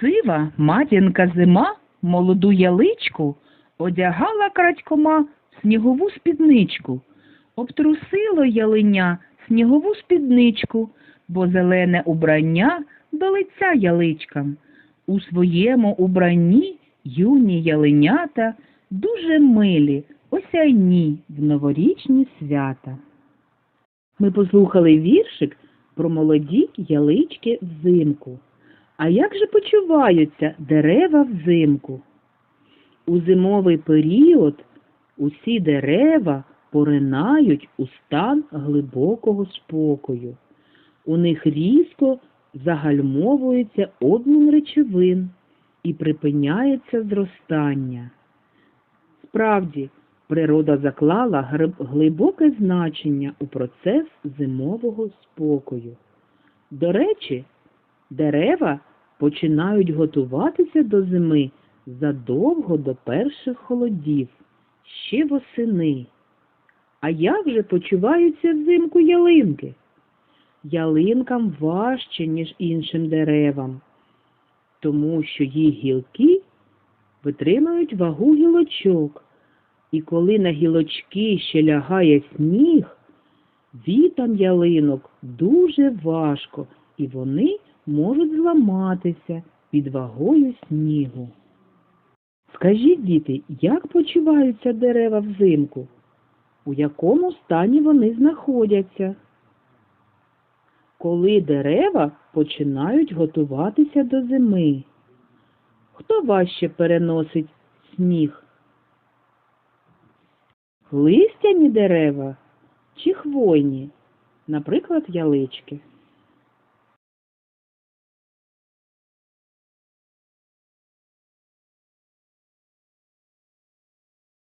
Сива матінка зима молоду яличку одягала крадькома снігову спідничку, обтрусило ялиня снігову спідничку, бо зелене убрання до лиця яличкам. У своєму убранні юні ялинята дуже милі, осяйні в новорічні свята. Ми послухали віршик про молоді ялички взимку. А як же почуваються дерева взимку? У зимовий період усі дерева поринають у стан глибокого спокою. У них різко загальмовується обмін речовин і припиняється зростання. Справді, природа заклала глибоке значення у процес зимового спокою. До речі, дерева починають готуватися до зими задовго до перших холодів, ще восени. А як же почуваються взимку ялинки? Ялинкам важче, ніж іншим деревам, тому що їх гілки витримують вагу гілочок, і коли на гілочки ще лягає сніг, вітам ялинок дуже важко, і вони можуть зламатися під вагою снігу. Скажіть, діти, як почуваються дерева взимку? У якому стані вони знаходяться? Коли дерева починають готуватися до зими? Хто важче переносить сніг? Листяні дерева чи хвойні, наприклад, ялички?